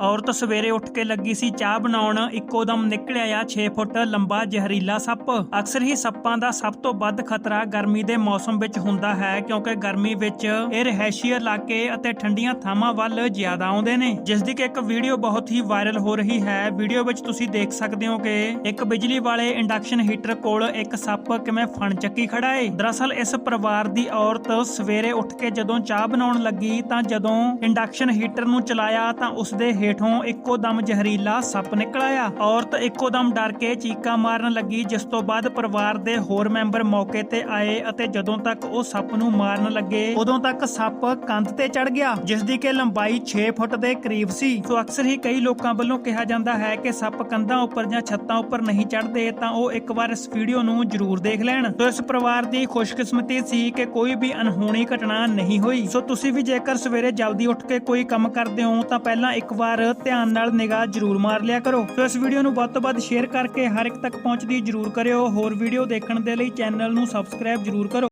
ਔਰਤ ਸਵੇਰੇ ਉੱਠ ਕੇ ਲੱਗੀ ਸੀ ਚਾਹ ਬਣਾਉਣ। ਇੱਕੋ ਦਮ ਨਿਕਲਿਆ ਆ 6 ਫੁੱਟ ਲੰਬਾ ਜ਼ਹਿਰੀਲਾ ਸੱਪ। ਅਕਸਰ ਹੀ ਸੱਪਾਂ ਦਾ ਸਭ ਤੋਂ ਵੱਧ ਖਤਰਾ ਗਰਮੀ ਦੇ ਮੌਸਮ ਵਿੱਚ ਹੁੰਦਾ ਹੈ, ਕਿਉਂਕਿ ਗਰਮੀ ਵਿੱਚ ਇਹ ਰਹਿਸ਼ੀ ਇਲਾਕੇ ਅਤੇ ਠੰਡੀਆਂ ਥਾਵਾਂ ਵੱਲ ਜ਼ਿਆਦਾ ਆਉਂਦੇ ਨੇ। ਜਿਸ ਦੀ ਕਿ ਇੱਕ ਵੀਡੀਓ ਬਹੁਤ ਹੀ ਵਾਇਰਲ ਹੋ ਰਹੀ ਹੈ। ਵੀਡੀਓ ਵਿੱਚ ਤੁਸੀਂ ਦੇਖ ਸਕਦੇ ਹੋ ਕਿ ਇੱਕ ਬਿਜਲੀ ਵਾਲੇ ਇੰਡਕਸ਼ਨ ਹੀਟਰ ਕੋਲ ਇੱਕ ਸੱਪ ਕਿਵੇਂ ਫਣ ਚੱਕੀ ਖੜਾ ਏ। ਦਰਅਸਲ ਇਸ ਪਰਿਵਾਰ ਦੀ ਔਰਤ ਸਵੇਰੇ ਉੱਠ ਕੇ ਜਦੋਂ ਚਾਹ ਬਣਾਉਣ ਲੱਗੀ ਤਾਂ ਜਦੋਂ ਇੰਡਕਸ਼ਨ ਹੀਟਰ ਨੂੰ ਚਲਾਇਆ ਤਾਂ ਉਸ ਦੇ ਹੇਠੋਂ ਇੱਕੋ ਦਮ ਜ਼ਹਿਰੀਲਾ ਸੱਪ ਨਿਕਲ ਆਇਆ। ਔਰਤ ਇੱਕੋ ਦਮ ਡਰ ਕੇ ਚੀਕਾਂ ਮਾਰਨ ਲੱਗੀ, ਜਿਸ ਤੋਂ ਬਾਅਦ ਪਰਿਵਾਰ ਦੇ ਹੋਰ ਮੈਂਬਰ ਮੌਕੇ ਤੇ ਆਏ ਅਤੇ ਜਦੋਂ ਤੱਕ ਉਹ ਸੱਪ ਨੂੰ ਮਾਰਨ ਲੱਗੇ, ਉਦੋਂ ਤੱਕ ਸੱਪ ਕੰਧ ਤੇ ਚੜ ਗਿਆ ਜਿਸ ਦੀ ਕਿ ਲੰਬਾਈ 6 ਫੁੱਟ ਦੇ ਕਰੀਬ ਸੀ। ਸੋ ਅਕਸਰ ਹੀ ਕਈ ਲੋਕਾਂ ਵੱਲੋਂ ਕਿਹਾ ਜਾਂਦਾ ਹੈ ਕਿ ਸੱਪ ਕੰਧਾਂ ਉੱਪਰ ਜਾਂ ਛੱਤਾਂ ਉੱਪਰ ਨਹੀਂ ਚੜਦੇ ਤਾਂ ਉਹ ਇੱਕ ਵਾਰ ਇਸ ਵੀਡੀਓ ਨੂੰ ਜ਼ਰੂਰ ਦੇਖ ਲੈਣ। ਸੋ ਇਸ ਪਰਿਵਾਰ ਦੀ ਖੁਸ਼ਕਿਸਮਤੀ ਸੀ ਕਿ ਕੋਈ ਵੀ ਅਨਹੋਣੀ ਘਟਨਾ ਨਹੀਂ ਹੋਈ। ਸੋ ਤੁਸੀਂ ਵੀ ਜੇਕਰ ਸਵੇਰੇ ਜਲਦੀ ਉੱਠ ਕੇ ਕੋਈ ਕੰਮ ਕਰਦੇ ਹੋ, ਤਾਂ ਪਹਿਲਾਂ ਇੱਕ ਵਾਰ ਧਿਆਨ ਨਾਲ ਨਿਗਾਹ ਜ਼ਰੂਰ ਮਾਰ ਲਿਆ ਕਰੋ। ਸੋ ਇਸ ਵੀਡੀਓ ਨੂੰ ਵੱਧ ਤੋਂ ਵੱਧ ਸ਼ੇਅਰ ਕਰਕੇ ਹਰ ਇੱਕ ਤੱਕ ਪਹੁੰਚਦੀ ਜ਼ਰੂਰ ਕਰਿਓ। ਹੋਰ ਵੀਡੀਓ ਦੇਖਣ ਦੇ ਲਈ ਚੈਨਲ ਨੂੰ ਸਬਸਕ੍ਰਾਈਬ ਜ਼ਰੂਰ ਕਰੋ।